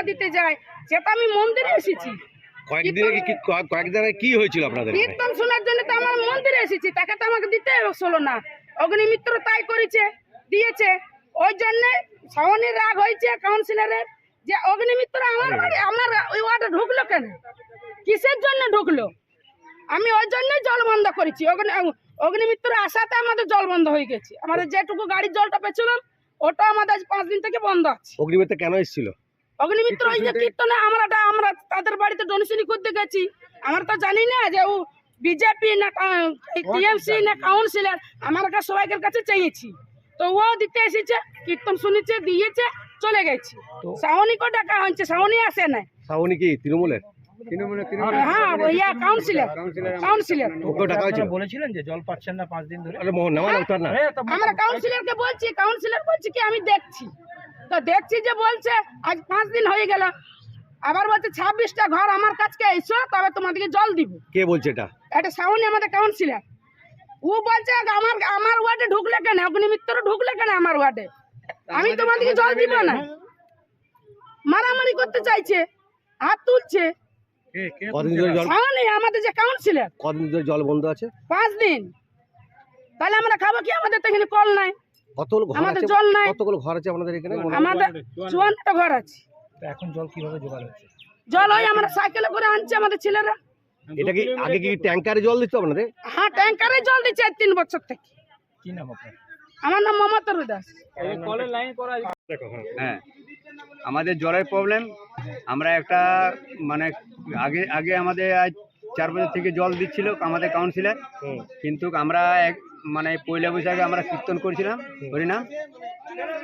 সোনা দিতে যায় সেটা আমি মন্দিরে এসেছি। কয়েকদিনে কি কয়েকদিনে হয়েছিল আপনাদের কীর্তন শোনার জন্য তো আমার মন্দিরে এসেছি তাকে তো আমাকে দিতে হলো না। অগ্নিমিত্র তাই করেছে দিয়েছে। ওই জন্য শ্রাবণীর রাগ হয়েছে কাউন্সিলরের যে অগ্নিমিত্র আমার বাড়ি আমার ওই ওয়ার্ডে ঢুকলো কেন? কিসের জন্য ঢুকলো? আমি ওই জন্যই জল বন্ধ করেছি। অগ্নি অগ্নিমিত্র আসাতে আমাদের জল বন্ধ হয়ে গেছে। আমাদের যেটুকু গাড়ির জলটা পেছিলাম ওটা আমাদের আজ পাঁচ দিন থেকে বন্ধ আছে। অগ্নিমিত্র কেন এসেছিল? অগ্নিমিত্র ওই যে কীর্তনে আমরা আমরা তাদের বাড়িতে ডোনেশন করতে গেছি। আমরা তো জানি না যে ও বিজেপি না টিএমসি না কাউন্সিলর আমার কাছে সবাইকার কাছে চেয়েছি। তো ও দিতে এসেছে কীর্তন শুনেছে দিয়েছে চলে গেছে। শ্রাবণীকে ডাকা হয়েছে শ্রাবণী আসে না? শ্রাবণী কি? তৃণমূলের? কাউন্সিলর। কাউন্সিলর। ওকেও টাকা হয়েছিল? বলেছিলেন যে জল পাচ্ছেন না পাঁচ দিন ধরে। আরে মোহন না ওটার না আমরা কাউন্সিলরকে বলছি কাউন্সিলর বলছি কি আমি দেখছি। তো দেখছি যে বলছে আজ পাঁচ দিন হয়ে গেল। আবার বলছে ছাব্বিশটা ঘর আমার কাছে এসো তবে তোমাদেরকে জল দিব। কে বলছে এটা? এটা সাউনি আমাদের কাউন্সিলর ও বলছে আমার আমার ওয়ার্ডে ঢুকলে কেন? অগ্নিমিত্র ঢুকলে কেন আমার ওয়ার্ডে? আমি তোমাদেরকে জল দিব না। মারামারি করতে চাইছে হাত তুলছে। সাউনি আমাদের যে কাউন্সিলর জল বন্ধ আছে? পাঁচ দিন। তাহলে আমরা খাব কি? আমাদের তো এখানে কল নাই। কতগুলো ঘর আমাদের আছে? জল নাই। কতগুলো ঘর আছে আপনাদের এখানে? আমাদের চুয়ান্নটা ঘর আছে। তো এখন জল কীভাবে জোগাড় হচ্ছে? জল হয় আমরা সাইকেলে করে আনছে আমাদের ছেলেরা। এটা কি আগে কি ট্যাঙ্কারে জল দিত আপনাদের? হ্যাঁ ট্যাঙ্কারে জল দিচ্ছে তিন বছর থেকে। কি নাম আপনার? আমার নাম মমতা দাস হ্যাঁ। আমাদের জলের প্রবলেম আমরা একটা মানে আগে আগে আমাদের আজ চার বছর থেকে জল দিচ্ছিল আমাদের কাউন্সিলর কিন্তু আমরা এক মানে পয়লা বৈশাখে আমরা কীর্তন করেছিলাম হরিনাম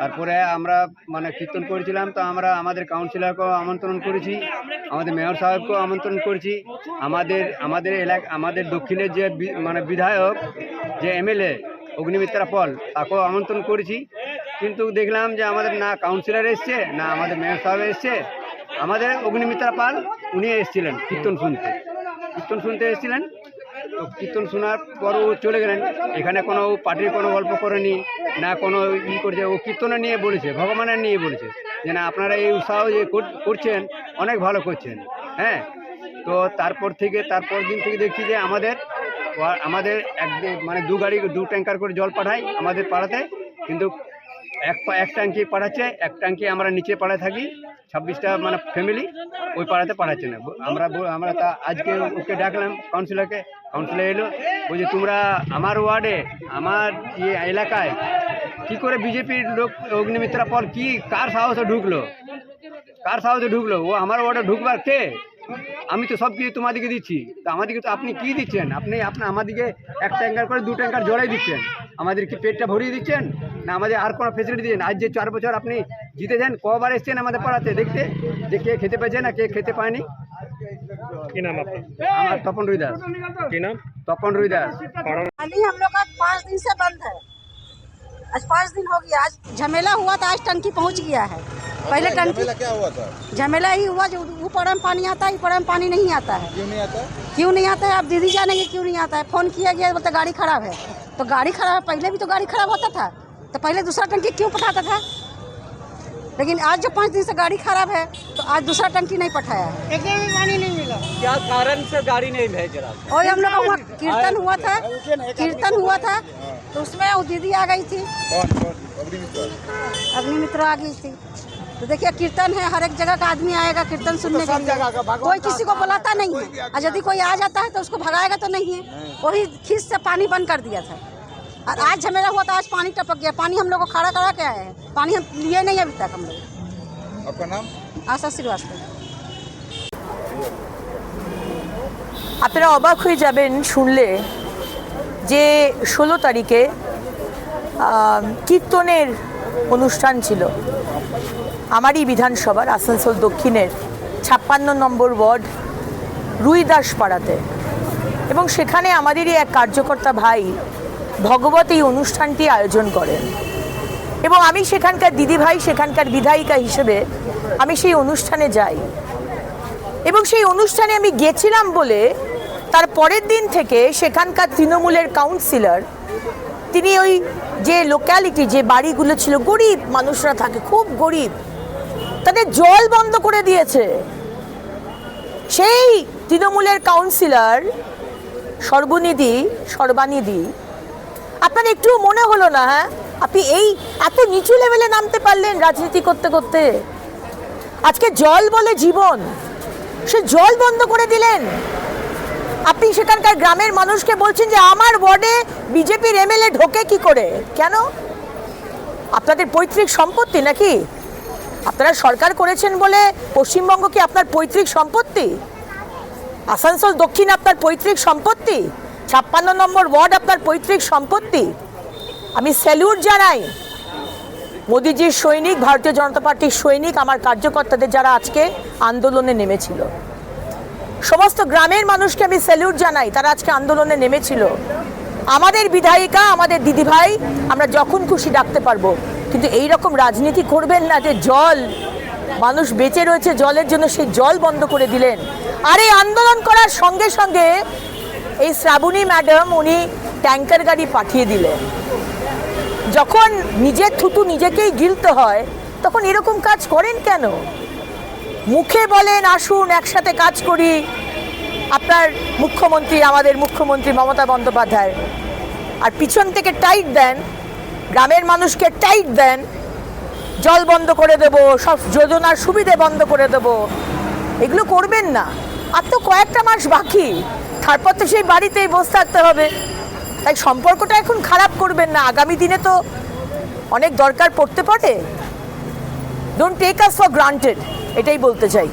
তারপরে আমরা মানে কীর্তন করেছিলাম তো আমরা আমাদের কাউন্সিলরকেও আমন্ত্রণ করেছি আমাদের মেয়র সাহেবকেও আমন্ত্রণ করেছি। আমাদের আমাদের এলাকা আমাদের দক্ষিণের যে মানে বিধায়ক যে এমএলএ অগ্নিমিত্রা পল তাকেও আমন্ত্রণ করেছি। কিন্তু দেখলাম যে আমাদের না কাউন্সিলর এসছে না আমাদের মেয়র সাহেব এসছে। আমাদের অগ্নিমিত্রা পাল উনি এসেছিলেন কীর্তন শুনতে। কীর্তন শুনতে এসেছিলেন। তো কীর্তন শোনার পর ও চলে গেলেন। এখানে কোনো পার্টির কোনো গল্প করেনি, না কোনো ই করছে। ও কীর্তনে নিয়ে বলেছে, ভগবানের নিয়ে বলেছে যে, না, আপনারা এই উৎসাহ যে কর- করছেন, অনেক ভালো করছেন। হ্যাঁ? তো তারপর থেকে, তারপর দিন থেকে দেখছি যে, আমাদের আমাদের এক মানে দু গাড়ি, দু ট্যাঙ্কার করে জল পাঠায় আমাদের পাড়াতে। কিন্তু এক পা- এক ট্যাঙ্কি পাঠাচ্ছে এক ট্যাঙ্কি আমরা নিচে পাড়ায় থাকি, ছাব্বিশটা মানে ফ্যামিলি ওই পাড়াতে পাঠাচ্ছে না। আমরা আমরা তা আজকে ওকে ডাকলাম কাউন্সিলরকে কাউন্সিলর এলো, বলছে, তোমরা আমার ওয়ার্ডে, আমার ইয়ে এলাকায় কি করে বিজেপির লোক অগ্নিমিত্রা পর কি, কার সাহসে ঢুকলো? কার সাহসে ঢুকলো? ও আমার ওয়ার্ডে ঢুকবার কে? আমি তো সব কিছু তোমাদেরকে দিচ্ছি। তো আমাদেরকে তো আপনি কি দিচ্ছেন? আপনি আপনার আমাদেরকে এক ট্যাঙ্কার করে দু ট্যাঙ্কার জড়াই দিচ্ছেন। আমাদের কি পেটটা ভরিয়ে দিচ্ছেন? না আমাদের আর কোনো ফেসিলিটি দিচ্ছেন আজ যে চার বছর আপনি জিতেছেন কবার এসছেন আমাদের পাড়াতে দেখতে যে কে খেতে পেয়েছে না কে খেতে পায়নি কি নাম আপনার আমার তপন রুই দাস কি নাম তপন রুই দাস पानी हम लोग का पाँच दिन से बंद है आज पाँच दिन हो गया आज झमेला हुआ था आज टंकी पहुंच गया है पहले टंकी क्या हुआ था झमेला ही हुआ जो वो पड़ा में पानी आता है ये पड़ा में पानी नहीं आता है क्यों नहीं आता क्यों नहीं आता है अब दीदी जानेंगे क्यों नहीं आता है फोन किया गया बोलते गाड़ी खराब है तो गाड़ी खराब है पहले भी तो गाड़ी खराब होता था तो पहले दूसरा टंकी क्यों पठाता था? लेकिन आज जो पाँच दिन से गाड़ी खराब है तो आज दूसरा टंकी नहीं पठाया है। क्या कारण से गाड़ी नहीं भेज रहा? और हम लोग का वहाँ कीर्तन हुआ था कीर्तन हुआ था तो उसमें वो दीदी आ गई थी। अग्निमित्र। अग्निमित्र आ गई थी। तो देखिए कीर्तन है हर एक जगह का आदमी आएगा कीर्तन सुनने के लिए। कोई किसी को बुलाता नहीं है। और यदि कोई आ जाता है तो उसको भगाएगा तो नहीं है। वही खींच से पानी बंद कर दिया था। और आज झमेला हुआ था आज पानी टपक गया पानी हम लोग को खड़ा करा के आए हैं पानी हम लिए नहीं अभी तक हम लोग आपका नाम आशा श्रीवास्तव আপনারা অবাক হয়ে যাবেন শুনলে যে ষোলো তারিখে আহ, কীর্তনের অনুষ্ঠান ছিল আমারই বিধানসভার আসানসোল দক্ষিণের ছাপ্পান্ন নম্বর ওয়ার্ড রুইদাস পাড়াতে এবং সেখানে আমাদেরই এক কার্যকর্তা ভাই ভগবত এই অনুষ্ঠানটি আয়োজন করেন। এবং আমি সেখানকার দিদিভাই, সেখানকার বিধায়িকা হিসেবে আমি সেই অনুষ্ঠানে যাই। এবং সেই অনুষ্ঠানে আমি গেছিলাম বলে তার পরের দিন থেকে সেখানকার তৃণমূলের কাউন্সিলর তিনি ওই যে লোক্যালিটি যে বাড়িগুলো ছিল, গরিব মানুষরা থাকে, খুব গরিব, তাদের জল বন্ধ করে দিয়েছে। সেই তৃণমূলের কাউন্সিলর সর্বনিধি সর্বানিধি আপনার একটু মনে হলো না হ্যাঁ? আপনি এই এত নিচু লেভেলে নামতে পারলেন রাজনীতি করতে করতে। আজকে জল বলে জীবন, সে জল বন্ধ করে দিলেন। আপনি সেখানকার গ্রামের মানুষকে বলছেন যে, আমার ওয়ার্ডে বিজেপির এমএলএ ঢোকে কি করে? কেন? আপনাদের পৈতৃক সম্পত্তি নাকি? আপনারা সরকার করেছেন বলে পশ্চিমবঙ্গ কি আপনার পৈতৃক সম্পত্তি? আসানসোল দক্ষিণ আপনার পৈতৃক সম্পত্তি? ছাপ্পান্ন নম্বর ওয়ার্ড আপনার পৈতৃক সম্পত্তি। আমি স্যালিউট জানাই। মোদিজির সৈনিক, ভারতীয় জনতা পার্টির সৈনিক, আমার কার্যকর্তাদের যারা আজকে আন্দোলনে নেমেছিল। সমস্ত গ্রামের মানুষকে আমি স্যালিউট জানাই, তারা আজকে আন্দোলনে নেমেছিল। আমাদের বিধায়িকা, আমাদের দিদিভাই, আমরা যখন খুশি ডাকতে পারব। কিন্তু এই রকম রাজনীতি করবেন না যে জল, মানুষ বেঁচে রয়েছে জলের জন্য সেই জল বন্ধ করে দিলেন। আর এই আন্দোলন করার সঙ্গে সঙ্গে এই শ্রাবণী ম্যাডাম উনি ট্যাঙ্কার গাড়ি পাঠিয়ে দিলেন। যখন নিজের থুতু নিজেকেই গিলতে হয়, তখন এরকম কাজ করেন কেন? মুখে বলেন, আসুন, একসাথে কাজ করি। আপনার মুখ্যমন্ত্রী, আমাদের মুখ্যমন্ত্রী মমতা বন্দ্যোপাধ্যায়। আর পিছন থেকে টাইট দেন, গ্রামের মানুষকে টাইট দেন, জল বন্ধ করে দেব, সব যোজনার সুবিধে বন্ধ করে দেব। এগুলো করবেন না। আর তো কয়েকটা মাস বাকি। তারপর তো সেই বাড়িতেই বসে থাকতে হবে। তাই সম্পর্কটা এখন খারাপ করবেন না। আগামী দিনে তো অনেক দরকার পড়তে পারে। Don't take us for granted এটাই বলতে চাই।